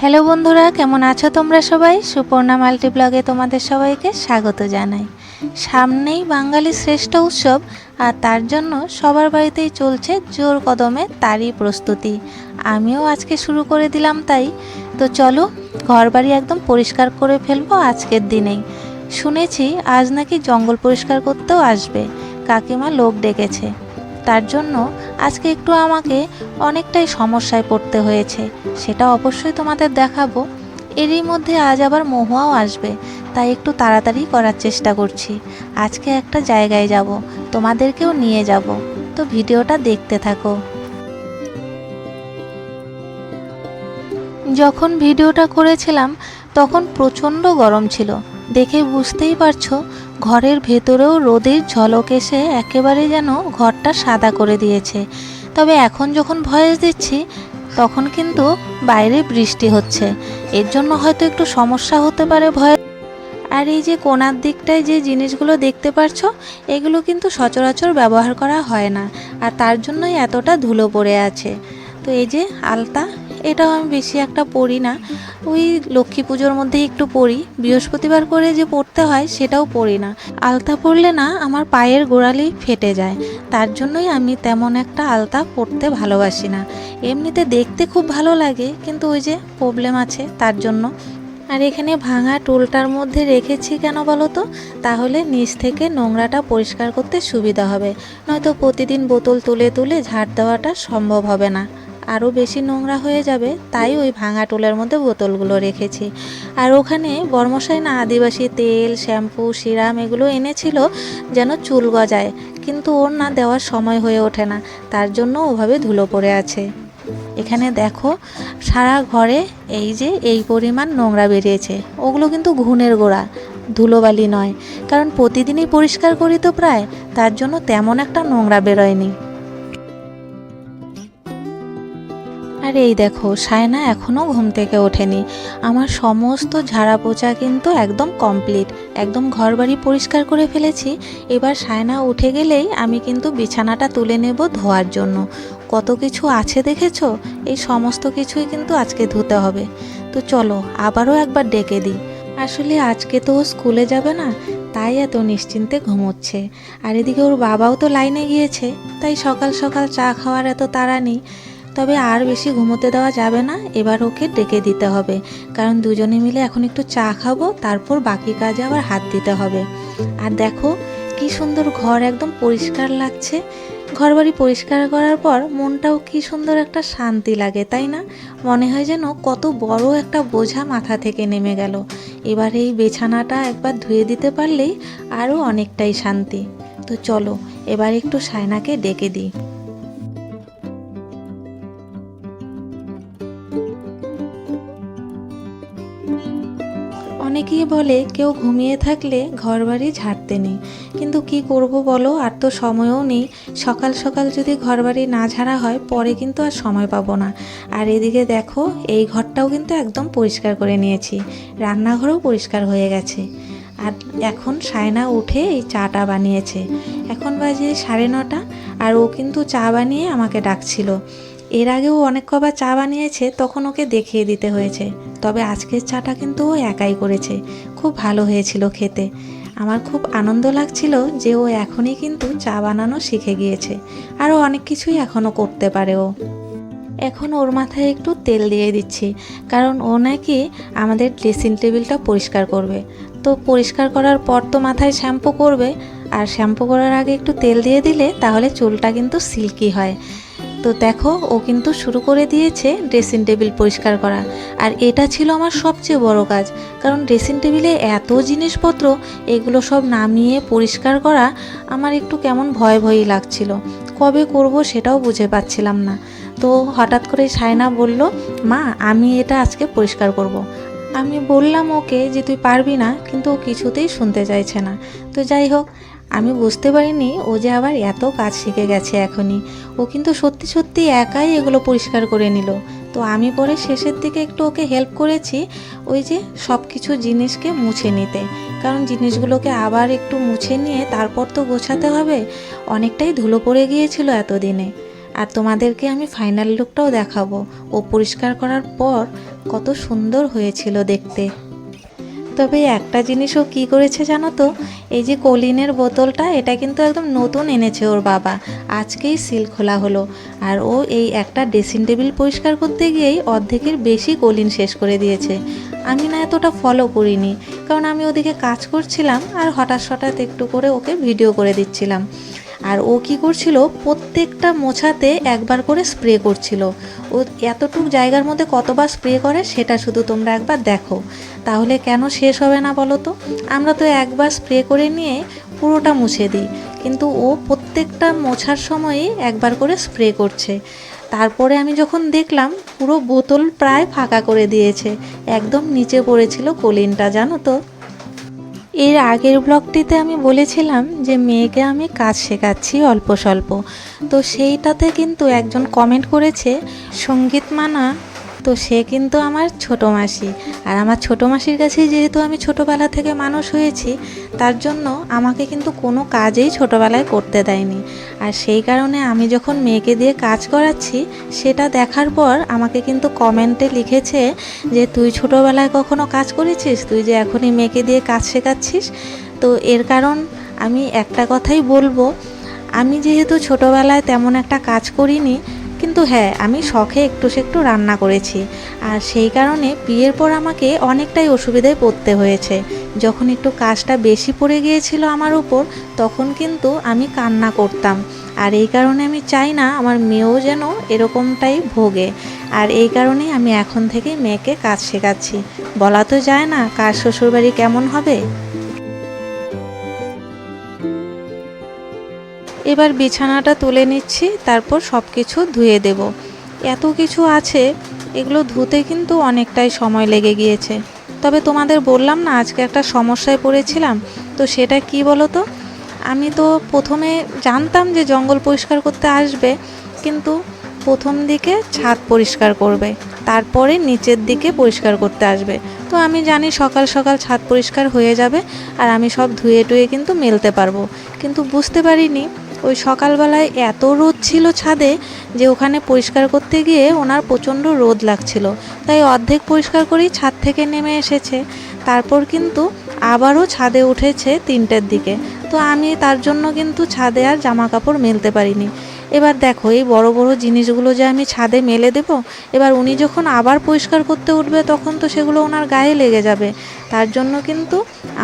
Hello বন্ধুরা, কেমন আছো তোমরা সবাই? সুপর্ণা মাল্টি ব্লগে তোমাদের সবাইকে স্বাগত জানাই। সামনেই বাঙালি শ্রেষ্ঠ উৎসব, আর তার জন্য সবার বাড়িতেই চলছে জোর কদমে তারই প্রস্তুতি। আমিও আজকে শুরু করে দিলাম তাই। তো চলো, ঘরবাড়ি একদম পরিষ্কার করে ফেলব আজকের দিনেই। শুনেছি আজ নাকি জঙ্গল পরিষ্কার করতেও আসবে। কাকিমা লোক ডেকেছে। তার জন্য আজকে একটু আমাকে অনেকটাই সমস্যায় পড়তে হয়েছে। সেটা অবশ্যই তোমাদের দেখাবো। এরই মধ্যে আজ আবার মহুয়াও আসবে, তাই একটু তাড়াতাড়ি করার চেষ্টা করছি। আজকে একটা জায়গায় যাব, তোমাদেরকেও নিয়ে যাব। তো ভিডিওটা দেখতে থাকো। যখন ভিডিওটা করেছিলাম, তখন প্রচণ্ড গরম ছিল। দেখে বুঝতেই পারছ ঘরের ভেতরেও রোদের ঝলক এসে একেবারে যেন ঘরটা সাদা করে দিয়েছে। তবে এখন যখন ভয়েস দিচ্ছি, তখন কিন্তু বাইরে বৃষ্টি হচ্ছে। এর জন্য হয়তো একটু সমস্যা হতে পারে ভয় আর এই যে কোনার দিকটায় যে জিনিসগুলো দেখতে পারছ, এগুলো কিন্তু সচরাচর ব্যবহার করা হয় না। আর তার জন্যই এতটা ধুলো পড়ে আছে। তো এই যে আলতা এটাও আমি বেশি একটা পড়ি না। ওই লক্ষ্মী পুজোর মধ্যেই একটু পড়ি। বৃহস্পতিবার করে যে পড়তে হয় সেটাও পড়ি না। আলতা পরলে না আমার পায়ের গোড়ালি ফেটে যায়। তার জন্যই আমি তেমন একটা আলতা পরতে ভালোবাসি না। এমনিতে দেখতে খুব ভালো লাগে, কিন্তু ওই যে প্রবলেম আছে তার জন্য। আর এখানে ভাঙা টুলটার মধ্যে রেখেছি কেন বলো তো? তাহলে নিচ থেকে নোংরাটা পরিষ্কার করতে সুবিধা হবে। নয়তো প্রতিদিন বোতল তুলে তুলে ঝাড় দেওয়াটা সম্ভব হবে না। আরও বেশি নোংরা হয়ে যাবে, তাই ওই ভাঙা টুলের মধ্যে বোতলগুলো রেখেছি। আর ওখানে বর্মশাই না আদিবাসী তেল, শ্যাম্পু, সিরাম এগুলো এনেছিল যেন চুল গজায়, কিন্তু ওর না দেওয়ার সময় হয়ে ওঠে না, তার জন্য ওভাবে ধুলো পড়ে আছে। এখানে দেখো, সারা ঘরে এই যে এই পরিমাণ নোংরা বেরিয়েছে, ওগুলো কিন্তু ঘুনের গোড়া, ধুলোবালি নয়, কারণ প্রতিদিনই পরিষ্কার করি তো প্রায়, তার জন্য তেমন একটা নোংরা বেরোয়নি। আর এই দেখো, সায়না এখনও ঘুম থেকে ওঠেনি। আমার সমস্ত ঝাড়া পোছা কিন্তু একদম কমপ্লিট একদম ঘরবাড়ি পরিষ্কার করে ফেলেছি। এবার সায়না উঠে গেলেই আমি কিন্তু বিছানাটা তুলে নেব ধোয়ার জন্য। কত কিছু আছে দেখেছ? এই সমস্ত কিছুই কিন্তু আজকে ধুতে হবে। তো চলো, আবারও একবার ডেকে দিই। আসলে আজকে তো ও স্কুলে যাবে না, তাই এত নিশ্চিন্তে ঘুমোচ্ছে। আর এদিকে ওর বাবাও তো লাইনে গিয়েছে, তাই সকাল সকাল চা খাওয়ার এত তাড়া নেই। তবে আর বেশি ঘুমোতে দেওয়া যাবে না। এবার ওকে ডেকে দিতে হবে। কারণ দুজনে মিলে এখন একটু চা খাব, তারপর বাকি কাজে আবার হাত দিতে হবে। আর দেখো, কি সুন্দর ঘর একদম পরিষ্কার লাগছে। ঘর বাড়ি পরিষ্কার করার পর মনটাও কি সুন্দর একটা শান্তি লাগে, তাই না? মনে হয় যেন কত বড় একটা বোঝা মাথা থেকে নেমে গেল। এবার এই বিছানাটা একবার ধুয়ে দিতে পারলেই আরও অনেকটাই শান্তি। তো চলো, এবার একটু সায়নাকে ডেকে দিই। অনেকেই বলে, কেউ ঘুমিয়ে থাকলে ঘর বাড়ি ঝাড়তে নেই। কিন্তু কি করব বলো, আর তো সময়ও নেই। সকাল সকাল যদি ঘর বাড়ি না ঝাড়া হয়, পরে কিন্তু আর সময় পাবো না। আর এদিকে দেখো, এই ঘরটাও কিন্তু একদম পরিষ্কার করে নিয়েছি। রান্নাঘরও পরিষ্কার হয়ে গেছে। আর এখন সায়না উঠে এই চাটা বানিয়েছে। এখন বাজে সাড়ে নটা, আর ও কিন্তু চা বানিয়ে আমাকে ডাকছিল। এর আগেও অনেক কবার চা বানিয়েছে, তখন ওকে দেখিয়ে দিতে হয়েছে। তবে আজকের চাটা কিন্তু ও একাই করেছে। খুব ভালো হয়েছিল খেতে। আমার খুব আনন্দ লাগছিল যে ও এখনই কিন্তু চা বানানো শিখে গিয়েছে। আরও অনেক কিছুই এখনও করতে পারে ও। এখন ওর মাথায় একটু তেল দিয়ে দিচ্ছি, কারণ ও নাকি আমাদের ড্রেসিং টেবিলটা পরিষ্কার করবে। তো পরিষ্কার করার পর তো মাথায় শ্যাম্পু করবে, আর শ্যাম্পু করার আগে একটু তেল দিয়ে দিলে তাহলে চুলটা কিন্তু সিল্কি হয়। তো দেখো, ও কিন্তু শুরু করে দিয়েছে ড্রেসিং টেবিল পরিষ্কার করা। আর এটা ছিল আমার সবচেয়ে বড় কাজ, কারণ ড্রেসিং টেবিলে এত জিনিসপত্র, এগুলো সব নামিয়ে পরিষ্কার করা আমার একটু কেমন ভয় ভয়ই লাগছিল। কবে করব সেটাও বুঝে পাচ্ছিলাম না। তো হঠাৎ করে সায়না বলল, মা, আমি এটা আজকে পরিষ্কার করব। আমি বললাম ওকে যে, তুই পারবি না। কিন্তু ও কিছুতেই শুনতে চাইছে না। তো যাই হোক আমি বুঝতে পারিনি ও যে আবার এত কাজ শিখে গেছে এখনই। ও কিন্তু সত্যি সত্যি একাই এগুলো পরিষ্কার করে নিল। তো আমি পরে শেষের দিকে একটু ওকে হেল্প করেছি ওই যে সব কিছু জিনিসকে মুছে নিতে। কারণ জিনিসগুলোকে আবার একটু মুছে নিয়ে তারপর তো গোছাতে হবে, অনেকটাই ধুলো পড়ে গিয়েছিল এতদিনে। আর তোমাদেরকে আমি ফাইনাল লুকটাও দেখাবো। ও পরিষ্কার করার পর কত সুন্দর হয়েছিল দেখতে। তবে একটা জিনিসও কি করেছে জানো তো? এই যে কলিনের বোতলটা, এটা কিন্তু একদম নতুন এনেছে ওর বাবা। আজকেই সিল খোলা হলো। আর ও এই একটা ড্রেসিং টেবিল পরিষ্কার করতে গিয়েই অর্ধেকের বেশি কলিন শেষ করে দিয়েছে। আমি না এতটা ফলো করিনি, কারণ আমি ওদিকে কাজ করছিলাম আর হঠাৎ হঠাৎ একটু করে ওকে ভিডিও করে দিচ্ছিলাম। আর ও কি করছিল, প্রত্যেকটা মোছাতে একবার করে স্প্রে করছিল। ও এতটুক জায়গার মধ্যে কতবার স্প্রে করে সেটা শুধু তোমরা একবার দেখো। তাহলে কেন শেষ হবে না বলো তো? আমরা তো একবার স্প্রে করে নিয়ে পুরোটা মুছে দিই। কিন্তু ও প্রত্যেকটা মোছার সময়ই একবার করে স্প্রে করছে। তারপরে আমি যখন দেখলাম, পুরো বোতল প্রায় ফাঁকা করে দিয়েছে। একদম নিচে পড়েছিল কলিনটা, জানো তো? এর আগের ব্লগটিতে আমি বলেছিলাম যে মেয়েকে আমি কাজ শেখাচ্ছি অল্প স্বল্প। তো সেইটাতে কিন্তু একজন কমেন্ট করেছে, সংগীত মানা তো সে কিন্তু আমার ছোট মাসি। আর আমার ছোট মাসির কাছে যেহেতু আমি ছোটোবেলা থেকে মানুষ হয়েছি, তার জন্য আমাকে কিন্তু কোনো কাজেই ছোটোবেলায় করতে দেয়নি। আর সেই কারণে আমি যখন মেয়েকে দিয়ে কাজ করাচ্ছি, সেটা দেখার পর আমাকে কিন্তু কমেন্টে লিখেছে যে, তুই ছোটোবেলায় কখনো কাজ করেছিস? তুই যে এখনই মেয়েকে দিয়ে কাজ শেখাচ্ছিস? তো এর কারণ আমি একটা কথাই বলব, আমি যেহেতু ছোটোবেলায় তেমন একটা কাজ করিনি কিন্তু হ্যাঁ আমি শখে একটু একটু রান্না করেছি। আর সেই কারণে বিয়ের পর আমাকে অনেকটাই অসুবিধায় পড়তে হয়েছে। যখন একটু কাজটা বেশি পড়ে গিয়েছিল আমার উপর, তখন কিন্তু আমি কান্না করতাম। আর এই কারণে আমি চাই না আমার মেয়েও যেন এরকমটাই ভোগে। আর এই কারণেই আমি এখন থেকেই মেয়েকে কাজ শেখাচ্ছি। বলা তো যায় না, কার শ্বশুরবাড়ি কেমন হবে? এবার বিছানাটা তুলে নিচ্ছি, তারপর সব কিছু ধুয়ে দেব। এত কিছু আছে, এগুলো ধুতে কিন্তু অনেকটাই সময় লেগে গিয়েছে। তবে তোমাদের বললাম না, আজকে একটা সমস্যায় পড়েছিলাম, তো সেটা কি বলো তো আমি তো প্রথমে জানতাম যে জঙ্গল পরিষ্কার করতে আসবে, কিন্তু প্রথম দিকে ছাদ পরিষ্কার করবে, তারপরে নিচের দিকে পরিষ্কার করতে আসবে। তো আমি জানি সকাল সকাল ছাদ পরিষ্কার হয়ে যাবে, আর আমি সব ধুয়ে টুয়ে কিন্তু মেলতে পারব, কিন্তু বুঝতে পারিনি ওই সকালবেলায় এত রোদ ছিল ছাদে যে ওখানে পরিষ্কার করতে গিয়ে ওনার প্রচণ্ড রোদ লাগছিল। তাই অর্ধেক পরিষ্কার করেই ছাদ থেকে নেমে এসেছে। তারপর কিন্তু আবারও ছাদে উঠেছে তিনটের দিকে। তো আমি তার জন্য কিন্তু ছাদে আর জামা কাপড় মেলতে পারিনি। এবার দেখো, এই বড় বড় জিনিসগুলো যে আমি ছাদে মেলে দেব, এবার উনি যখন আবার পরিষ্কার করতে উঠবে, তখন তো সেগুলো ওনার গায়ে লেগে যাবে। তার জন্য কিন্তু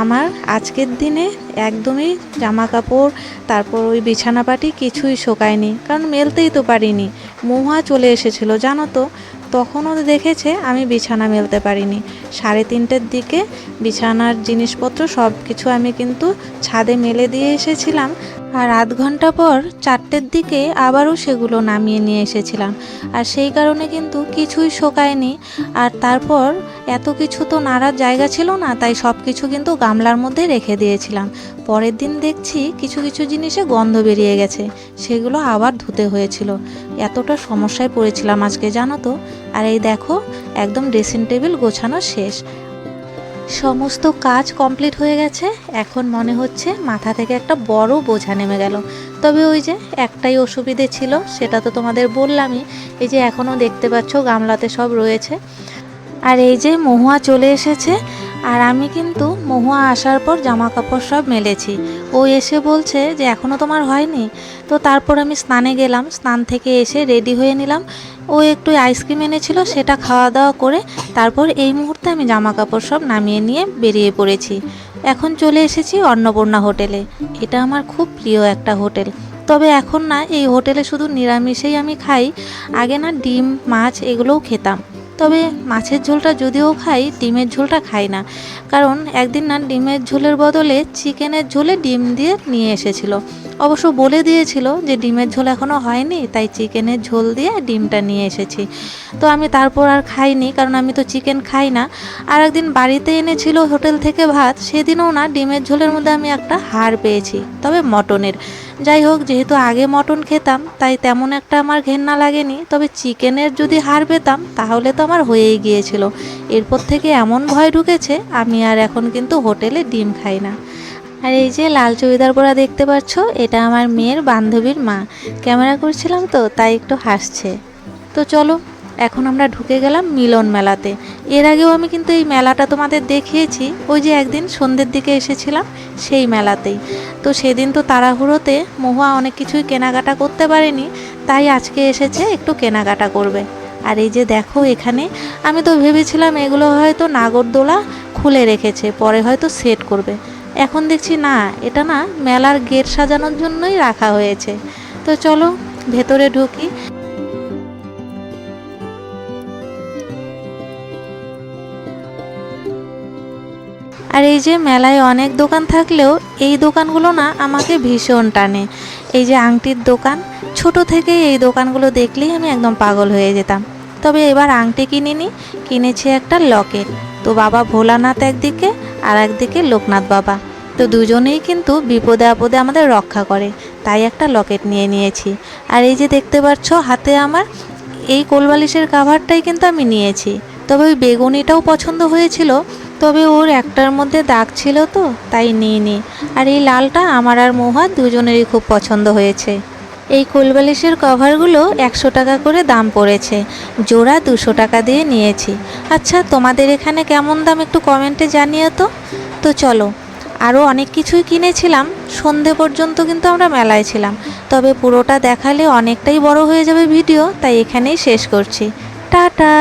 আমার আজকের দিনে একদমই জামা কাপড় তারপর ওই বিছানাপাটি কিছুই শোকায়নি, কারণ মেলতেই তো পারিনি। মহুয়া চলে এসেছিল, জানো তো? তখনও দেখেছে আমি বিছানা মেলতে পারিনি। সাড়ে তিনটের দিকে বিছানার জিনিসপত্র সব কিছু আমি কিন্তু ছাদে মেলে দিয়ে এসেছিলাম। আর আধ ঘণ্টা পর চারটের দিকে আবারও সেগুলো নামিয়ে নিয়ে এসেছিলাম। আর সেই কারণে কিন্তু কিছুই শোকায়নি। আর তারপর এত কিছু তো নাড়ার জায়গা ছিল না, তাই সব কিছু কিন্তু গামলার মধ্যে রেখে দিয়েছিলাম। পরের দিন দেখছি কিছু কিছু জিনিসে গন্ধ বেরিয়ে গেছে, সেগুলো আবার ধুতে হয়েছিল। এতটা সমস্যায় পড়েছিলাম আজকে, জানো তো? আর এই দেখো, একদম ড্রেসিং টেবিল গোছানো শেষ। সমস্ত কাজ কমপ্লিট হয়ে গেছে। এখন মনে হচ্ছে মাথা থেকে একটা বড় বোঝা নেমে গেল। তবে ওই যে একটাই অসুবিধে ছিল, সেটা তো তোমাদের বললামই। এই যে এখনও দেখতে পাচ্ছ গামলাতে সব রয়েছে। আর এই যে মহুয়া চলে এসেছে, আর আমি কিন্তু মহুয়া আসার পর জামা কাপড় সব মেলেছি। ও এসে বলছে যে এখনও তোমার হয়নি? তো তারপর আমি স্নানে গেলাম। স্নান থেকে এসে রেডি হয়ে নিলাম। ও একটু আইসক্রিম এনেছিল, সেটা খাওয়া দাওয়া করে তারপর এই মুহূর্তে আমি জামা কাপড় সব নামিয়ে নিয়ে বেরিয়ে পড়েছি। এখন চলে এসেছি অন্নপূর্ণা হোটেলে। এটা আমার খুব প্রিয় একটা হোটেল। তবে এখন না, এই হোটেলে শুধু নিরামিষেই আমি খাই, আগে না ডিম, মাছ এগুলোও খেতাম। তবে মাছের ঝোলটা যদিও খাই, ডিমের ঝোলটা খাই না। কারণ একদিন না, ডিমের ঝোলের বদলে চিকেনের ঝোলে ডিম দিয়ে নিয়ে এসেছিল। অবশ্য বলে দিয়েছিল যে ডিমের ঝোল এখনও হয়নি, তাই চিকেনের ঝোল দিয়ে ডিমটা নিয়ে এসেছি। তো আমি তারপর আর খাইনি, কারণ আমি তো চিকেন খাই না। আর একদিন বাড়িতে এনেছিল হোটেল থেকে ভাত, সেদিনও না, ডিমের ঝোলের মধ্যে আমি একটা হাড় পেয়েছি, তবে মটনের। যাই হোক যেহেতু আগে মটন খেতাম, তাই তেমন একটা আমার ঘেন্না লাগেনি। তবে চিকেনের যদি হার পেতাম, তাহলে তো আমার হয়েই গিয়েছিল। এরপর থেকে এমন ভয় ঢুকেছে, আমি আর এখন কিন্তু হোটেলে ডিম খাই না। আর এই যে লাল চুড়িদার পরা দেখতে পাচ্ছ, এটা আমার মেয়ের বান্ধবীর মা। ক্যামেরা করছিলাম তো, তাই একটু হাসছে। তো চলো এখন আমরা ঢুকে গেলাম মিলন মেলাতে। এর আগেও আমি কিন্তু এই মেলাটা তোমাদের দেখিয়েছি। ওই যে একদিন সন্ধ্যের দিকে এসেছিলাম সেই মেলাতেই। তো সেদিন তো তাড়াহুড়োতে মহুয়া অনেক কিছুই কেনাকাটা করতে পারেনি, তাই আজকে এসেছে একটু কেনাকাটা করবে। আর এই যে দেখো এখানে, আমি তো ভেবেছিলাম এগুলো হয়তো নাগরদোলা খুলে রেখেছে, পরে হয়তো সেট করবে। এখন দেখছি না, এটা না মেলার গেট সাজানোর জন্যই রাখা হয়েছে। তো চলো, ভেতরে ঢুকি। আর এই যে মেলায় অনেক দোকান থাকলেও এই দোকানগুলো না আমাকে ভীষণ টানে। এই যে আংটির দোকান, ছোট থেকে এই দোকানগুলো দেখলেই আমি একদম পাগল হয়ে যেতাম। তবে এবার আংটি কিনিনি, কিনেছি একটা লকেট। তো বাবা ভোলানাথ একদিকে আর একদিকে লোকনাথ বাবা। তো দুজনেই কিন্তু বিপদে আপদে আমাদের রক্ষা করে, তাই একটা লকেট নিয়ে নিয়েছি। আর এই যে দেখতে পাচ্ছ হাতে আমার, এই কোলবালিশের কাভারটাই কিন্তু আমি নিয়েছি। তবে ওই বেগুনিটাও পছন্দ হয়েছিল তবে ওর একটার মধ্যে দাগ ছিল তো, তাই নিয়ে নিইনি আর এই লালটা আমার আর মহুয়া দুজনেরই খুব পছন্দ হয়েছে। এই কোলবালিশের কভারগুলো একশো টাকা করে দাম পড়েছে। জোড়া দুশো টাকা দিয়ে নিয়েছি। আচ্ছা তোমাদের এখানে কেমন দাম একটু কমেন্টে জানিয়ে তো। তো চলো, আরও অনেক কিছুই কিনেছিলাম। সন্ধে পর্যন্ত কিন্তু আমরা মেলায় ছিলাম। তবে পুরোটা দেখালে অনেকটাই বড় হয়ে যাবে ভিডিও, তাই এখানেই শেষ করছি। টাটা!